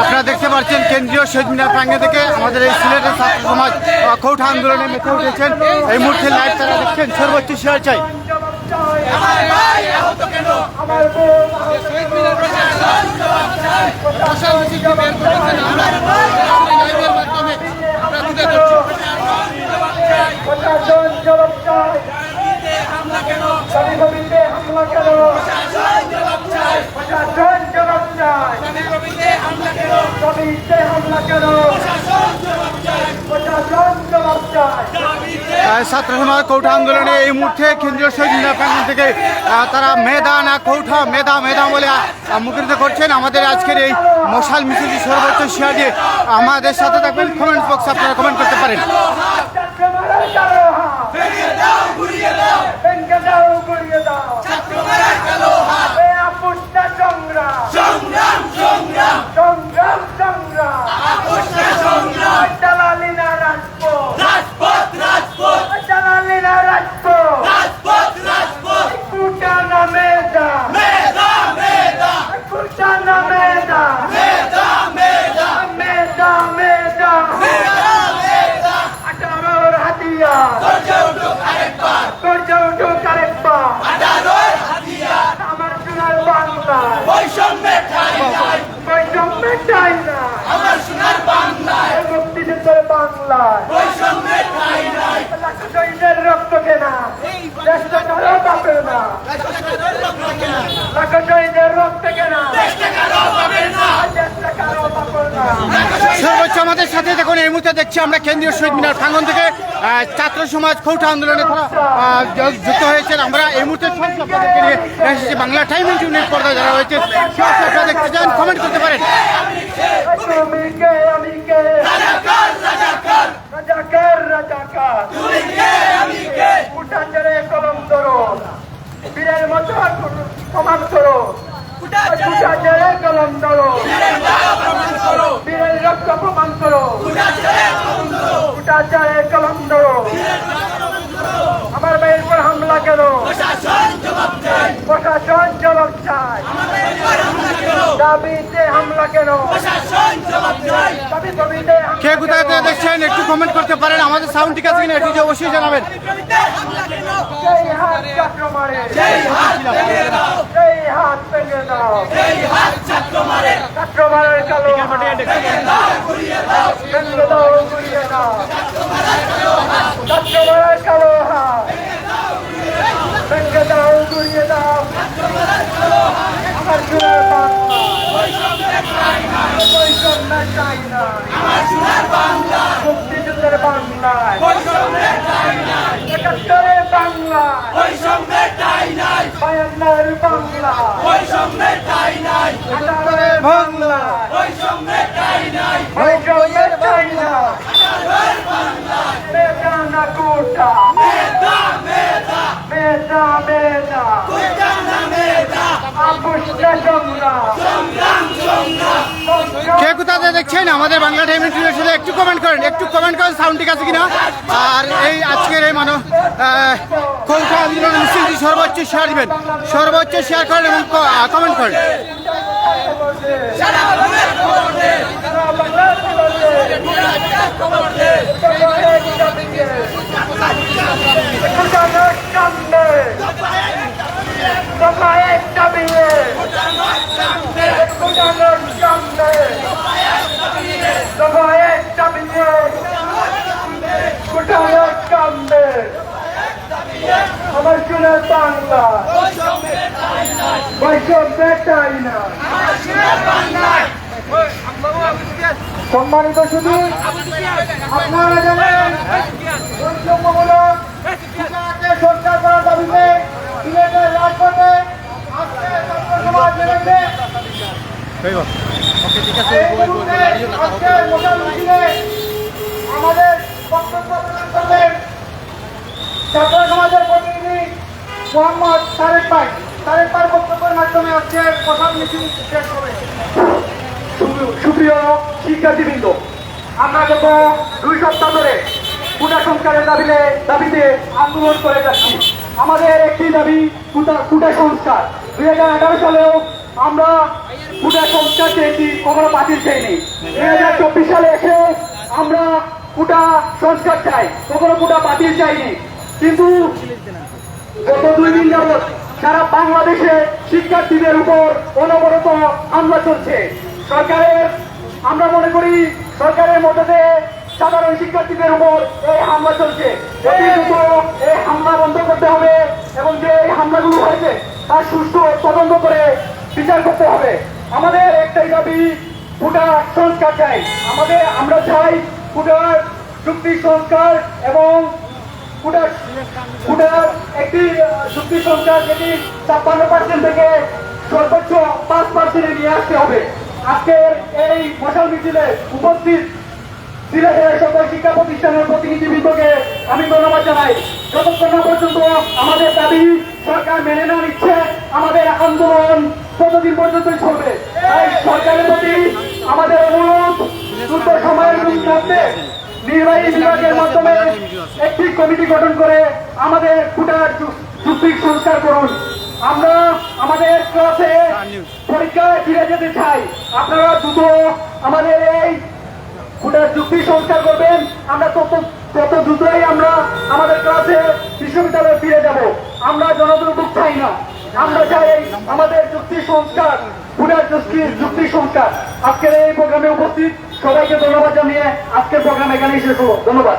আপনারা দেখতে পাচ্ছেন কেন্দ্রীয় শহীদ মিনার প্রাঙ্গে থেকে আমাদের এই সিলেটের ছাত্র সমাজ অকৌঠ কৌঠা আন্দোলনে মেতে উঠেছেন। এই মুহূর্তে লাইভ তারা দেখছেন। সর্বোচ্চ শেয়ার চাই। প্রশাসন জবাব চায় দাবি দাবিতে হামলা কেন প্রশাসন জবাব চায় দাবিতে হামলা কেন প্রশাসন জবাব চায় আহ, ছাত্র সমাজ কৌঠা আন্দোলনে এই মুহূর্তে কেন্দ্রীয় শহীদ মিনার প্রাঙ্গণ থেকে তারা মেধা না কৌঠা, মেধা মেদা বলে মুখরিত করছেন। আমাদের আজকের এই মশাল মিছিলটি সর্বোচ্চ শেয়ার দিয়ে আমাদের সাথে থাকবেন। কমেন্ট বক্সে আপনারা কমেন্ট করতে পারেন চট্টগ্রামের কালো হাত ভেঙে দাও ঘুরিয়ে দাও এ আপুষ্টা সংগ্রাম সংগ্রাম সংগ্রাম জালালিনা রাজপথ জালালিনা রাজপথ কুটানা মেধা কুটানা মেধা মেধা মেধা আঠারোর হাতিয়ার গর্জে উঠুক আরেকবার আমার সোনার বাংলা বৈষম্যের ঠাই না এই মুক্তিযুদ্ধের বাংলায় লাখো শহীদের রক্ত কেনা দেশটা কারও বাপের না লাখো শহীদের রক্ত কেনা দেশটা কারও বাপের না সর্বোচ্চ আমাদের সাথে দেখুন এই মুহূর্তে দেখছি আমরা কেন্দ্রীয় শহীদ মিনার প্রাঙ্গণ থেকে ছাত্র সমাজ কৌঠা আন্দোলনে তারা যুক্ত হয়েছেন। আমরা এই মুহূর্তে আপনাদেরকে নিয়ে এসেছি। বাংলা টাইম ইউনিট পর্দা যারা হয়েছে সব আপনারা দেখতে চান কমেন্ট করতে পারেন। রাজাকার রাজাকার উঠানজরে কলম ধরো বীরের মতো সমান করো উঠানজরে কলম ধরো বীরের রক্ত প্রমাণ করো উঠানজরে কলম ধরো আমার মেয়ের উপর হামলা কেন প্রশাসন জবাব চায় দাবিতে হামলা কেন? দাবি দাবিতে হামলা কে কোথায় দেখছেন? একটু কমেন্ট করতে পারেন। আমাদের সাউন্ড ঠিক আছে কিনা একটু অবশ্যই জানাবেন। ছাত্র মারে কালো চাই না মুক্তিযুদ্ধের বাংলায়। একাত্তরের বাংলায়। বায়ান্নর বাংলা আঠারোর বাংলা বৈষম্যের চাই না মেধা না কোটা। মেধা মেধা। আপুষ্টা সংগ্রাম কে কোথা থেকে দেখছেন আমাদের বাংলা টাইম সাথে একটু কমেন্ট করেন একটু কমেন্ট করেন সাউন্ড ঠিক আছে কিনা আর এই আজকের এই মানব কৌঠা আন্দোলন মিছিলটি সর্বোচ্চ শেয়ার দিবেন সর্বোচ্চ শেয়ার করেন এবং কমেন্ট করেন সম্মানিত শুধু আপনারা জানেন বৈষম্যমূলক সরকার করার দাবিতে সিলেটের রাজপথে আজকে ছাত্র সমাজ নেমেছে এই মুহূর্তে আজকের মোটাল মিছিলে আমাদের বক্তব্য প্রদান শিক্ষার্থীবৃন্দ, আমরা গত দুই সপ্তাহ ধরে কুটা সংস্কারের দাবিতে দাবিতে আন্দোলন করে যাচ্ছি। আমাদের একটি দাবি, কুটা কুটা সংস্কার। দুই হাজার এগারো সালেও আমরা কুটা সংস্কার চেয়েছি কখনো বাতিল চাইনি দুই হাজার চব্বিশ সালে এসে আমরা কুটা সংস্কার চাই, কখনো কুটা বাতিল চাইনি। কিন্তু গত দুই দিন যাবৎ সারা বাংলাদেশে শিক্ষার্থীদের উপর অনবরত হামলা চলছে। সরকারের, আমরা মনে করি সরকারের মধ্যে সাধারণ শিক্ষার্থীদের উপর এই হামলা চলছে। এই হামলা বন্ধ করতে হবে এবং যে এই হামলাগুলো হয়েছে তার সুষ্ঠু তদন্ত করে বিচার করতে হবে। আমাদের একটাই দাবি ফুটা সংস্কার চাই। আমাদের, আমরা চাই ফুটার চুক্তি সংস্কার এবং ফুটার ফুটার একটি চুক্তি সংখ্যা যেটি ছাপ্পান্ন পার্সেন্ট থেকে সর্বোচ্চ পাঁচ পার্সেন্টে নিয়ে আসতে হবে। আজকের এই মশাল মিছিলে উপস্থিত সিলেটের সকল শিক্ষা প্রতিষ্ঠানের প্রতিনিধিবৃন্দকে আমি ধন্যবাদ জানাই। যতক্ষণ না পর্যন্ত আমাদের দাবি সরকার মেনে না নিচ্ছে, আমাদের আন্দোলন ততদিন পর্যন্ত চলবে। তাই সরকারের প্রতি আমাদের অনুরোধ, দ্রুত সময়ের মধ্যে নির্বাহী বিভাগের মাধ্যমে একটি কমিটি গঠন করে আমাদের ফুটার চুক্তি সংস্কার করুন। আমরা আমাদের ক্লাসে পরীক্ষায় ফিরে যেতে চাই। আপনারা দ্রুত আমাদের এই ফুটার চুক্তি সংস্কার করবেন। আমরা তত তত দ্রুতই আমরা আমাদের ক্লাসে বিশ্ববিদ্যালয়ে ফিরে যাব। আমরা জনদুর্ভোগ চাই না। আমরা চাই আমাদের যুক্তি সংস্কার পুরার চুক্তি যুক্তি সংস্কার। আজকের এই প্রোগ্রামে উপস্থিত সবাইকে ধন্যবাদ জানিয়ে আজকের প্রোগ্রাম এখানেই শেষ হলো। ধন্যবাদ।